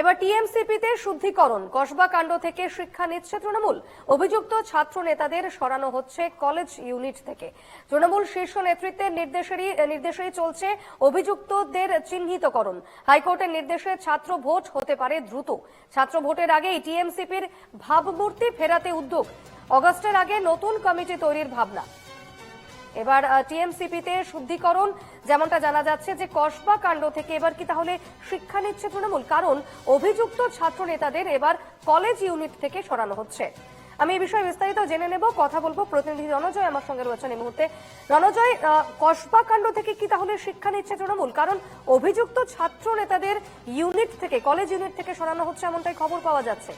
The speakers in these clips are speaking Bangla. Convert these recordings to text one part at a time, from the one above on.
এবার টিএমসিপিতে শুদ্ধিকরণ। কসবা কাণ্ড থেকে শিক্ষা নিচ্ছে তৃণমূল। অভিযুক্ত ছাত্র নেতাদের সরানো হচ্ছে কলেজ ইউনিট থেকে। তৃণমূল শীর্ষ নেতৃত্বের নির্দেশেরই, নির্দেশেই চলছে অভিযুক্তদের চিহ্নিতকরণ। হাইকোর্টের নির্দেশে ছাত্র ভোট হতে পারে দ্রুত। ছাত্র ভোটের আগেই টিএমসিপির ভাবমূর্তি ফেরাতে উদ্যোগ। অগস্টের আগে নতুন কমিটি তৈরির ভাবনা। এবার টিএমসিপিতে শুদ্ধিকরণ, যেমনটা জানা যাচ্ছে যে কসবা কাণ্ড থেকে এবার কি তাহলে শিক্ষা নিচ্ছে তৃণমূল? কারণ অভিযুক্ত ছাত্র নেতাদের এবার কলেজ ইউনিট থেকে সরানো হচ্ছে। আমি এই বিষয়ে বিস্তারিত জেনে নেব, কথা বলব প্রতিনিধি রণজয় আমার সঙ্গে রয়েছেন এই মুহূর্তে। রণজয় কসবা কাণ্ড থেকে কি তাহলে শিক্ষা নিচ্ছে তৃণমূল? কারণ অভিযুক্ত ছাত্র নেতাদের ইউনিট থেকে, কলেজ ইউনিট থেকে সরানো হচ্ছে, এমনটাই খবর পাওয়া যাচ্ছে।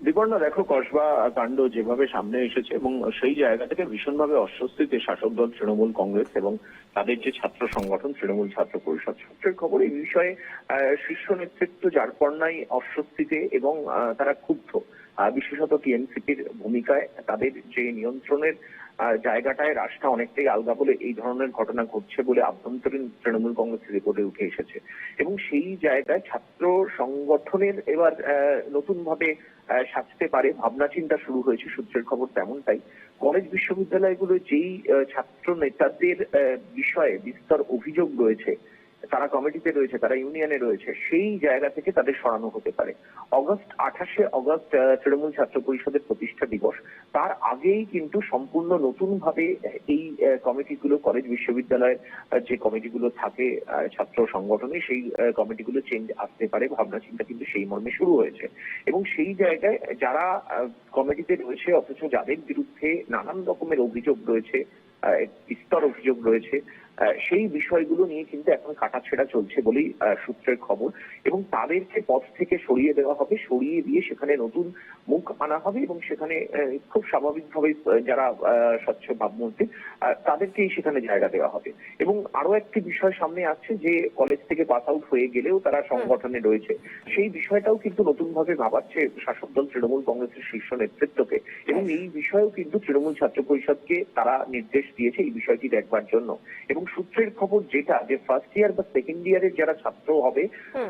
বিপর্ণ দেখো কসবা কাণ্ড যেভাবে সামনে এসেছে এবং সেই জায়গা থেকে ভীষণভাবে অস্বস্তিতে শাসক দল তৃণমূল কংগ্রেস এবং তাদের যে ছাত্র সংগঠন তৃণমূল ছাত্র পরিষদ সূত্রের খবর এই বিষয়ে শীর্ষ নেতৃত্ব যার পর্নাই অস্বস্তিতে এবং তারা ক্ষুব্ধ। বিশেষত টিএমসিপির ভূমিকায় তাদের যে নিয়ন্ত্রণের জায়গাটায় রাস্তা অনেকটাই আলগা বলে এই ধরনের ঘটনা ঘটছে বলে আভ্যন্তরীণ তৃণমূল কংগ্রেসের রিপোর্টে উঠে এসেছে। এবং সেই জায়গায় ছাত্র সংগঠনের এবার নতুন ভাবে সাজতে পারে। ভাবনা চিন্তা শুরু হয়েছে, সূত্রের খবর তেমনটাই। কলেজ বিশ্ববিদ্যালয়গুলো যেই ছাত্র নেতাদের বিষয়ে বিস্তর অভিযোগ রয়েছে তারা কমিটিতে রয়েছে, তারা ইউনিয়নে রয়েছে, সেই জায়গা থেকে তাদের সরানো হতে পারে। অগস্ট আঠাশে অগস্ট তৃণমূল ছাত্র পরিষদের প্রতিষ্ঠা দিবস। তার আগেই কিন্তু সম্পূর্ণ নতুন ভাবে এই কমিটিগুলো, কলেজ বিশ্ববিদ্যালয়ের যে কমিটিগুলো থাকে ছাত্র সংগঠনে, সেই কমিটিগুলো চেঞ্জ আসতে পারে ভাবনা চিন্তা কিন্তু সেই মর্মে শুরু হয়েছে। এবং সেই জায়গায় যারা কমিটিতে রয়েছে, অথচ যাদের বিরুদ্ধে নানান রকমের অভিযোগ রয়েছে বিস্তর অভিযোগ রয়েছে সেই বিষয়গুলো নিয়ে কিন্তু এখন কাটাছেড়া চলছে বলেই সূত্রের খবর। এবং তাদেরকে পথ থেকে সরিয়ে দেওয়া হবে সরিয়ে দিয়ে সেখানে নতুন মুখ আনা হবে এবং সেখানে খুব স্বাভাবিকভাবে যারা স্বচ্ছ ভাবমূর্তি তাদেরকেই সেখানে জায়গা দেওয়া হবে। এবং আরও একটি বিষয় সামনে আসছে যে কলেজ থেকে পাস আউট হয়ে গেলেও তারা সংগঠনে রয়েছে। সেই বিষয়টাও কিন্তু নতুন ভাবে ভাবাচ্ছে শাসক দল তৃণমূল কংগ্রেসের শীর্ষ নেতৃত্বকে। এবং এই বিষয়েও কিন্তু তৃণমূল ছাত্র পরিষদকে তারা নির্দেশ দিয়েছে এই বিষয়টি দেখবার জন্য। এবং সূত্রের খবর যেটা যে ফার্স্ট ইয়ার বা সেকেন্ড ইয়ারের যারা ছাত্র হবে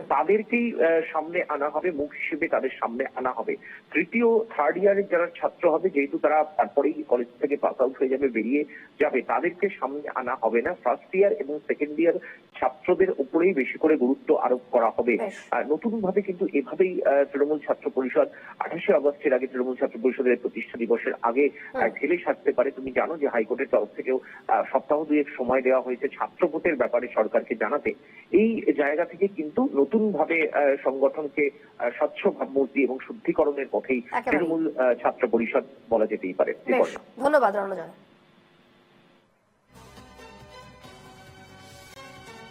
তাদেরকেই সামনে আনা হবে মুখ হিসেবে তাদের সামনে আনা হবে। তৃতীয় থার্ড ইয়ারের যারা ছাত্র হবে যেহেতু তারা তারপরেই কলেজ থেকে পাস আউট হয়ে যাবে বেরিয়ে যাবে তাদেরকে সামনে আনা হবে না। ফার্স্ট ইয়ার এবং সেকেন্ড ইয়ার ছাত্রদের উপরেই বেশি করে গুরুত্ব আরোপ করা হবে। নতুন ভাবে কিন্তু এভাবেই আহ, তৃণমূল ছাত্র পরিষদ আঠাশে আগস্টের আগে তৃণমূল ছাত্র পরিষদের প্রতিষ্ঠা দিবসের আগে ঢেলে সাজতে পারে। তুমি জানো যে হাইকোর্টের তরফ থেকেও আহ, সপ্তাহ দুয়েক সময় দেওয়া হয়েছে ছাত্র ভোটের ব্যাপারে সরকারকে জানাতে এই জায়গা থেকে কিন্তু নতুন ভাবে সংগঠনকে স্বচ্ছ ভাবমূর্তি এবং শুদ্ধিকরণের পথেই তৃণমূল আহ, ছাত্র পরিষদ বলা যেতেই পারে। ধন্যবাদ রণজয়।